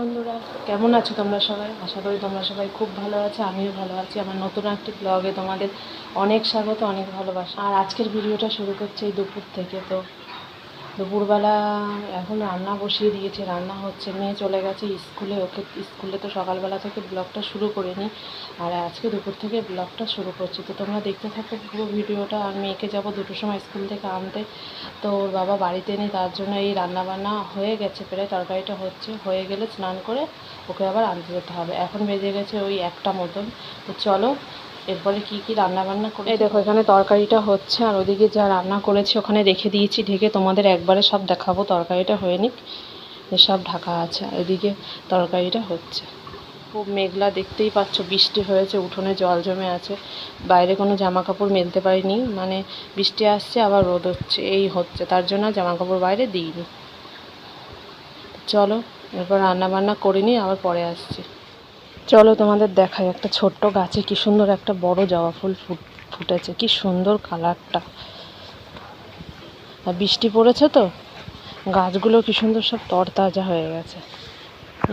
বন্ধুরা, কেমন আছো তোমরা সবাই? আশা করি তোমরা সবাই খুব ভালো আছো, আমিও ভালো আছি। আমার নতুন একটি ব্লগে তোমাদের অনেক স্বাগত, অনেক ভালোবাসা। আর আজকের ভিডিওটা শুরু করছে এই দুপুর থেকে, তো দুপুরবেলা এখন রান্না বসিয়ে দিয়েছে, রান্না হচ্ছে, মেয়ে চলে গেছে স্কুলে, ওকে স্কুলে তো সকালবেলা থেকে ব্লগটা শুরু করিনি, আর আজকে দুপুর থেকে ব্লগটা শুরু করছি। তো তোমরা দেখতে থাকো পুরো ভিডিওটা, আর মেয়েকে যাব দুটোর সময় স্কুল থেকে আনতে। তো ওর বাবা বাড়িতে নেই, তার জন্য এই রান্না বান্না হয়ে গেছে, প্রায় তরকারিটা হচ্ছে, হয়ে গেলে স্নান করে ওকে আবার আনতে যেতে হবে। এখন বেজে গেছে ওই একটা মতন। তো চলো এরপরে কি কি রান্না বান্না করে এই দেখো, এখানে তরকারিটা হচ্ছে, আর ওদিকে যা রান্না করেছি ওখানে রেখে দিয়েছি, ঢেকে তোমাদের একবারে সব দেখাবো, তরকারিটা হয়ে নিক সব ঢাকা আছে, আর এদিকে তরকারিটা হচ্ছে। খুব মেঘলা দেখতেই পাচ্ছ, বৃষ্টি হয়েছে, উঠোনে জল জমে আছে, বাইরে কোনো জামা কাপড় মেলতে পারিনি মানে বৃষ্টি আসছে, আবার রোদ হচ্ছে, এই হচ্ছে, তার জন্য জামা কাপড় বাইরে দিইনি। চলো, এরপর রান্না বান্না করে নিই, আবার পরে আসছি। চলো তোমাদের দেখাই, একটা ছোট্ট গাছে কি সুন্দর একটা বড় জবা ফুল ফুট, ফুটেছে, কি সুন্দর কালারটা। আর বৃষ্টি পড়েছে তো, গাছগুলো কি সুন্দর সব তরতাজা হয়ে গেছে।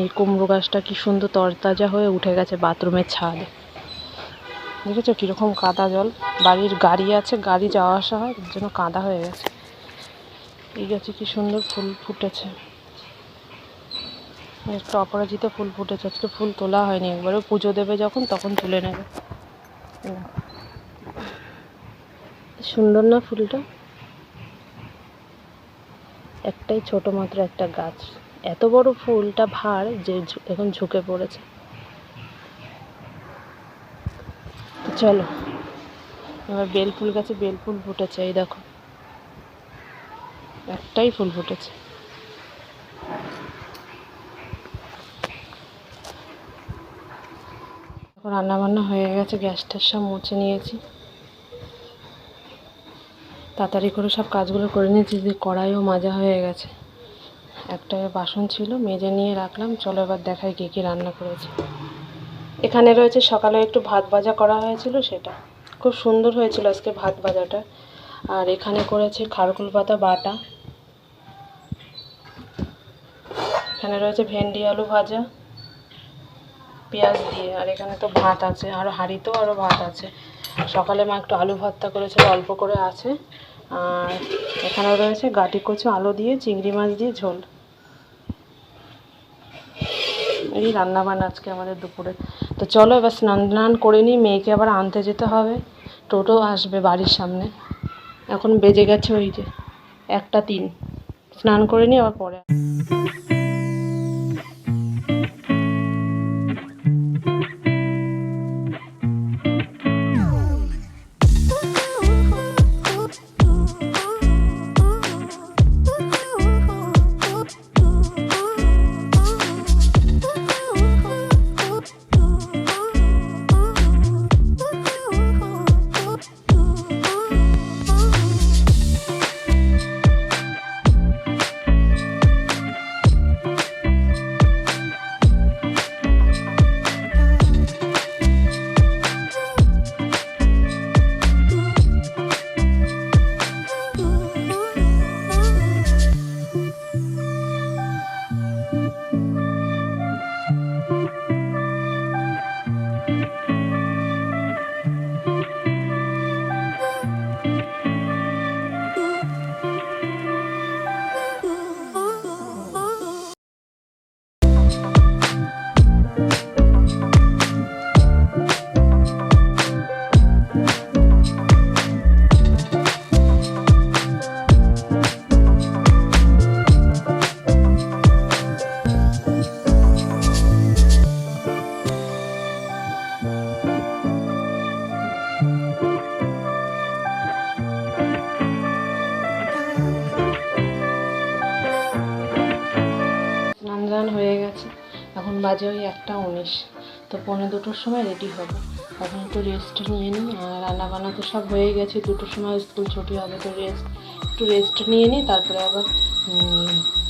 এই কুমড়ো গাছটা কি সুন্দর তরতাজা হয়ে উঠে গেছে বাথরুমের ছাদে। দেখেছ কীরকম কাদা জল? বাড়ির গাড়ি আছে, গাড়ি যাওয়া আসা হয় এর জন্য কাদা হয়ে গেছে। এই গাছে কি সুন্দর ফুল ফুটেছে। একটা অপরাজিত ফুল ফুটেছে। আজকে ফুল তোলা হয়নি একবারে পুজো দেবে যখন, তখন তুলে নেবে। সুন্দর না ফুলটা? একটাই ছোট মাত্র একটা গাছ। এত বড় ফুলটা ভার যে এখন ঝুঁকে পড়েছে। চলো, এবার বেল ফুল গাছে বেল ফুল ফুটেছে, এই দেখো। একটাই ফুল ফুটেছে। এখন রান্না বান্না হয়ে গেছে গ্যাসটার সব মুছে নিয়েছি। তাড়াতাড়ি করে সব কাজগুলো করে নিয়েছি, যে কড়াইও মাজা হয়ে গেছে। একটা বাসন ছিল, মেজে নিয়ে রাখলাম, চলো এবার দেখাই কী কী রান্না করেছি। এখানে রয়েছে সকালে একটু ভাত ভাজা করা হয়েছিল সেটা। খুব সুন্দর হয়েছিল আজকে ভাত ভাজাটা। আর এখানে করেছে খারকুল পাতা বাটা। এখানে রয়েছে ভেন্ডি আলু ভাজা। পেঁয়াজ দিয়ে, আর এখানে তো ভাত আছে, আর হাঁড়িতেও আরও ভাত আছে। সকালে মা একটু আলু ভর্তা করেছিল, অল্প করে আছে। আর এখানে রয়েছে গাটি কচু, আলু দিয়ে, চিংড়ি মাছ দিয়ে ঝোল। এই রান্না বান্না আজকে আমাদের দুপুরে। তো চলো এবার স্নান টান করে নিই, মেয়েকে আবার আনতে যেতে হবে। টোটো আসবে বাড়ির সামনে। এখন বেজে গেছে ওই যে একটা তিন। স্নান করে নিই আবার পরে এখন বাজে ওই একটা উনিশ। তো পনেরো দুটোর সময় রেডি হব। এখন একটু রেস্ট নিয়ে নিই আর রান্না বান্না তো সব হয়ে গেছে। দুটোর সময় স্কুল ছুটি হবে, তো রেস্ট একটু রেস্ট নিয়ে নিই। তারপরে আবার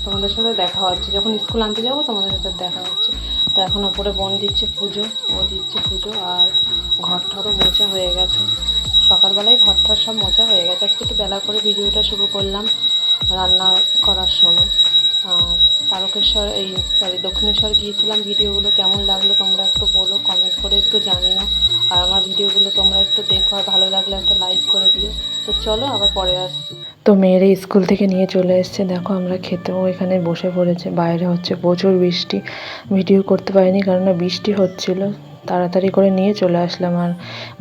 তোমাদের সাথে দেখা হচ্ছে। যখন স্কুল আনতে যাব, তোমাদের সাথে দেখা হচ্ছে। তো এখন ওপরে বোন দিচ্ছে পুজো, ও দিচ্ছে পুজো আর ঘর ঠরও মোছা হয়ে গেছে। সকালবেলায় ঘর ঠর সব মোছা হয়ে গেছে। আজকে একটু বেলা করে ভিডিওটা শুরু করলাম। রান্না করার সময়। আর তারকেশ্বর, এই সরি দক্ষিণেশ্বর গিয়েছিলাম। ভিডিওগুলো কেমন লাগল তোমরা একটু বলো কমেন্ট করে একটু জানিও। আর আমার ভিডিওগুলো তোমরা একটু দেখো, আর ভালো লাগলে একটা লাইক করে দিও। তো চলো, আবার পরে আসছি। তো মেয়েরা স্কুল থেকে নিয়ে চলে এসছে। দেখো, আমরা খেতেও এখানে বসে পড়েছে। বাইরে হচ্ছে প্রচুর বৃষ্টি। ভিডিও করতে পারিনি কারণ বৃষ্টি হচ্ছিল। তাড়াতাড়ি করে নিয়ে চলে আসলাম আর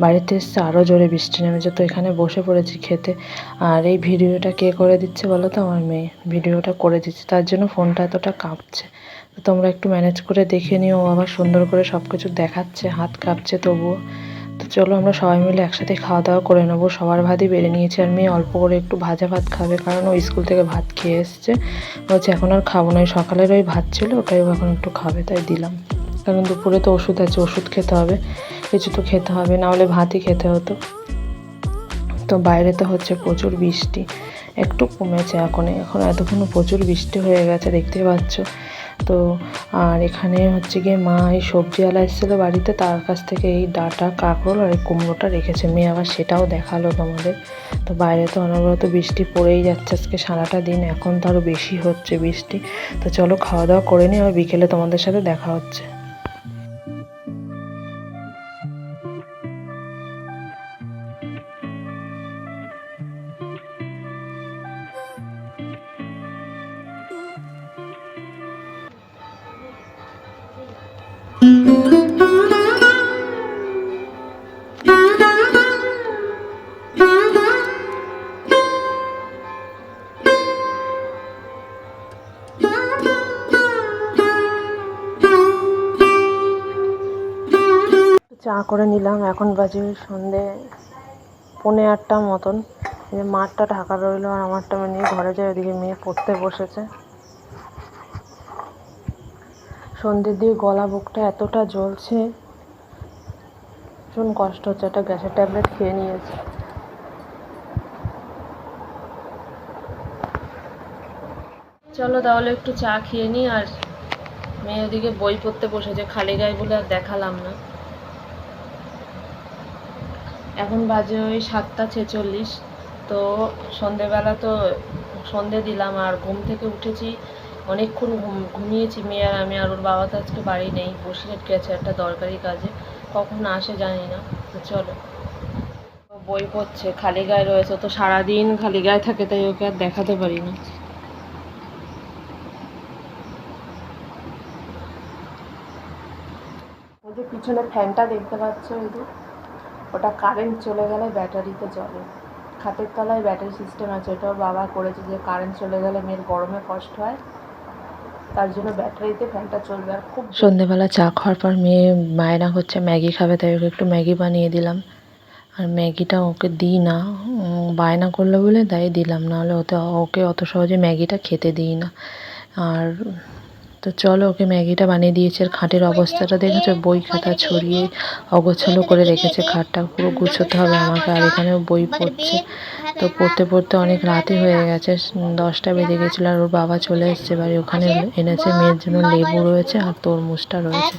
বাড়িতে এসছে আরও জোরে বৃষ্টি নেমেছে, তো এখানে বসে পড়েছি খেতে। আর এই ভিডিওটা কে করে দিচ্ছে বলো তো? আমার মেয়ে ভিডিওটা করে দিচ্ছে, তার জন্য ফোনটা এতটা কাঁপছে। তোমরা একটু ম্যানেজ করে দেখে নিও আবার সুন্দর করে সব কিছু দেখাচ্ছে, হাত কাঁপছে তবুও। চলো আমরা সবাই মিলে একসাথে খাওয়া দাওয়া করে নেব। সবার ভাতই বেড়ে নিয়েছে আর মেয়ে অল্প করে একটু ভাজা ভাত খাবে কারণ ও স্কুল থেকে ভাত খেয়ে এসছে। বলছে এখন আর খাব না। সকালের ওই ভাত ছিল, ওটাই ও এখন একটু খাবে, তাই দিলাম। কারণ দুপুরে তো ওষুধ আছে, ওষুধ খেতে হবে, কিছু তো খেতে হবে, না হলে ভাতই খেতে হতো। তো বাইরে তো হচ্ছে প্রচুর বৃষ্টি, একটু কমেছে এখন এখন এতক্ষণ প্রচুর বৃষ্টি হয়ে গেছে, দেখতে পাচ্ছ। তো আর এখানে হচ্ছে গিয়ে মা এই সবজিওয়ালা এসেছিল বাড়িতে, তার কাছ থেকে এই ডাটা, কাঁকরোল আর এই কুমড়োটা রেখেছে। মেয়ে আবার সেটাও দেখাল তোমাদের। তো বাইরে তো অনবরত বৃষ্টি পড়েই যাচ্ছে আজকে সারাটা দিন, এখন তো আরও বেশি হচ্ছে বৃষ্টি। তো চলো খাওয়া দাওয়া করে নিই আর বিকেলে তোমাদের সাথে দেখা হচ্ছে। চা করে নিলাম, এখন বাজে সন্ধে পৌনে আটটা মতন। মাঠটা ঢাকা রইল আর আমারটা মানে ঘরে যায়, ওদিকে মেয়ে পড়তে বসেছে। সন্ধ্যের দিয়ে গলা বুকটা এতটা জ্বলছে, ভীষণ কষ্ট হচ্ছে। একটা গ্যাসের ট্যাবলেট খেয়ে নিয়েছি। চলো তাহলে একটু চা খেয়ে নিই আর মেয়ে ওদিকে বই পড়তে বসেছে, খালি গায়ে বলে আর দেখালাম না। এখন বাজে ওই সাতটা ছেচল্লিশ, তো সন্ধেবেলা তো সন্ধে দিলাম, আর ঘুম থেকে উঠেছি অনেকক্ষণ ঘুম, ঘুমিয়েছি, মেয়ে আর আমি আর ওর বাবা তো আজকে বাড়ি নেই বসিরহাট গেছে একটা দরকারি কাজে, কখন আসে জানি না, তো চলো। বই পড়ছে, খালি গায়ে রয়েছে তো সারাদিন খালি গায়ে থাকে, তাই ওকে আর দেখাতে পারি না। ওই যে পিছনে ফ্যানটা দেখতে পাচ্ছ ওই যে? ওটা কারেন্ট চলে গেলে ব্যাটারিতে চলে খাটের তলায় ব্যাটারি সিস্টেম আছে ওটাও বাবা করেছে যে কারেন্ট চলে গেলে মেয়ের গরমে কষ্ট হয়। তার জন্য ব্যাটারিতে ফ্যানটা চলবে আর খুব সন্ধেবেলা চা খাওয়ার পর মেয়ে মায়েরা হচ্ছে ম্যাগি খাবে তাই ওকে একটু ম্যাগি বানিয়ে দিলাম। আর ম্যাগিটা ওকে দিই না বায়না করল বলে তাই দিলাম নাহলে ওতে ওকে অত সহজে ম্যাগিটা খেতে দিই না। আর তো চলো ওকে ম্যাগিটা বানিয়ে দিয়েছে আর খাটের অবস্থাটা দেখেছ? বই খাতা ছড়িয়ে অগোছালো করে রেখেছে খাটটা পুরো গুছোতে হবে আমাকে আর এখানেও বই পড়ছে। তো পড়তে পড়তে অনেক রাতই হয়ে গেছে, দশটা বেজে গেছিল আর ওর বাবা চলে এসছে বাড়ি, ওখানে এনেছে মেয়ের জন্য লেবু রয়েছে আর তরমুজটা রয়েছে।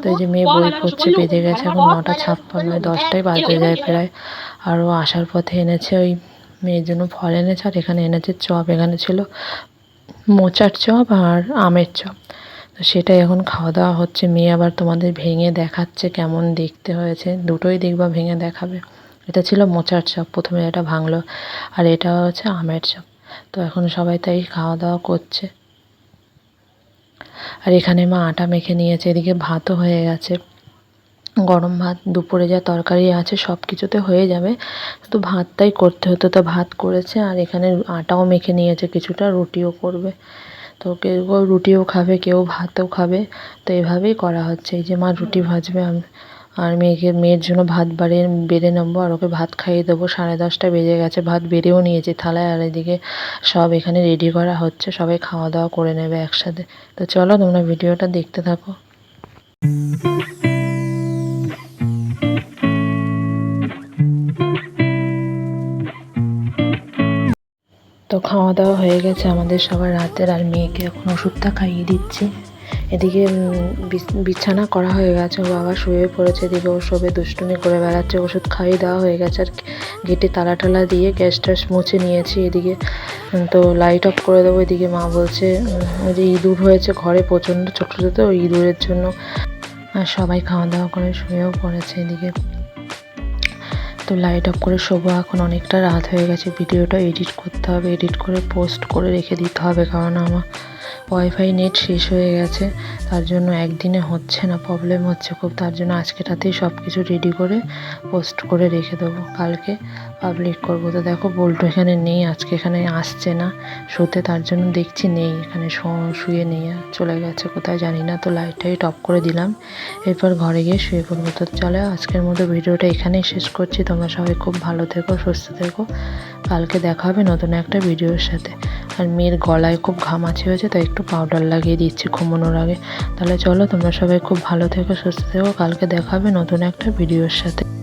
তো এই যে মেয়ে বই পড়ছে, বেজে গেছে এখন নটা ছাপ্পান্ন, দশটাই বাজে যায় প্রায়। আর ও আসার পথে এনেছে ওই মেয়ের জন্য ফল এনেছে আর এখানে এনেছে চপ, এখানে ছিল মোচার চপ আর আমের চপ। তো সেটাই এখন খাওয়া দাওয়া হচ্ছে। মেয়ে আবার তোমাদের ভেঙে দেখাচ্ছে কেমন দেখতে হয়েছে, দুটোই দেখবা ভেঙে দেখাবে। এটা ছিল মোচার চপ, প্রথমে এটা ভাঙলো আর এটা হচ্ছে আমের চপ। তো এখন সবাই তাই খাওয়া দাওয়া করছে। আর এখানে মা আটা মেখে নিয়েছে, এদিকে ভাতও হয়ে গেছে। গরম ভাত, দুপুরে যা তরকারি আছে সব কিছুতে হয়ে যাবে। শুধু ভাতটাই করতে হতো, তো ভাত করেছে আর এখানে আটাও মেখে নিয়েছে, কিছুটা রুটিও করবে। তো কেউ রুটিও খাবে, কেউ ভাতও খাবে। তো এভাবেই করা হচ্ছে। এই যে মা রুটি ভাজবে, আম- আর মেয়েকে, মেয়ের জন্য ভাত বাড়ে বেড়ে নেব আর ওকে ভাত খাইয়ে দেবো। সাড়ে দশটা বেজে গেছে, ভাত বেড়েও নিয়েছি থালায় আর এদিকে সব এখানে রেডি করা হচ্ছে, সবাই খাওয়া দাওয়া করে নেবে একসাথে। তো চলো তোমরা ভিডিওটা দেখতে থাকো। তো খাওয়া দাওয়া হয়ে গেছে আমাদের সবার রাতের, আর মেয়েকে এখন ওষুধটা খাইয়ে দিচ্ছি। এদিকে বিছ- বিছানা করা হয়ে গেছে। ও বাবা শুয়ে পড়েছে, এদিকে ও সবে দুষ্টুমি করে বেড়াচ্ছে। ওষুধ খাইয়ে দেওয়া হয়ে গেছে। আর গেটে তালা টালা দিয়ে গ্যাস ট্যাস মুছে নিয়েছি এদিকে। তো লাইট অফ করে দেবো এদিকে, মা বলছে ওই যে ইঁদুর হয়েছে ঘরে প্রচণ্ড ছোটো ছোটো, ওই ইঁদুরের জন্য। আর সবাই খাওয়া দাওয়া করে শুয়েও পড়েছে এদিকে। তো লাইট অফ করে শোবো। এখন অনেকটা রাত হয়ে গেছে। ভিডিওটা এডিট করতে হবে। এডিট করে পোস্ট করে রেখে দিতে হবে, কারণ আমার ওয়াইফাই নেট শেষ হয়ে গেছে। তার জন্য একদিনে হচ্ছে না প্রবলেম হচ্ছে খুব। তার জন্য আজকে রাতেই সব কিছু রেডি করে পোস্ট করে রেখে দেবো। কালকে পাবলিক করব। তো দেখো, বল্টু এখানে নেই, আজকে এখানে আসছে না। শুতে তার জন্য দেখছি নেই, এখানে শুয়ে নেই, আর চলে গেছে কোথায় জানি না। তো লাইট টাইট অফ করে দিলাম। এরপর ঘরে গিয়ে শুয়ে পড়ব। তো চলে, আজকের মতো ভিডিওটা এখানেই শেষ করছি। তোমরা সবাই খুব ভালো থেকো, সুস্থ থেকো। কালকে দেখা হবে নতুন একটা ভিডিওর সাথে। আর মেয়ের গলায় খুব ঘামাচি হয়েছে, তাই একটু পাউডার লাগিয়ে দিচ্ছি ঘুমানোর আগে। তাহলে চলো, তোমরা সবাই খুব ভালো থেকো, সুস্থ থেকো। কালকে দেখা হবে নতুন একটা ভিডিওর সাথে।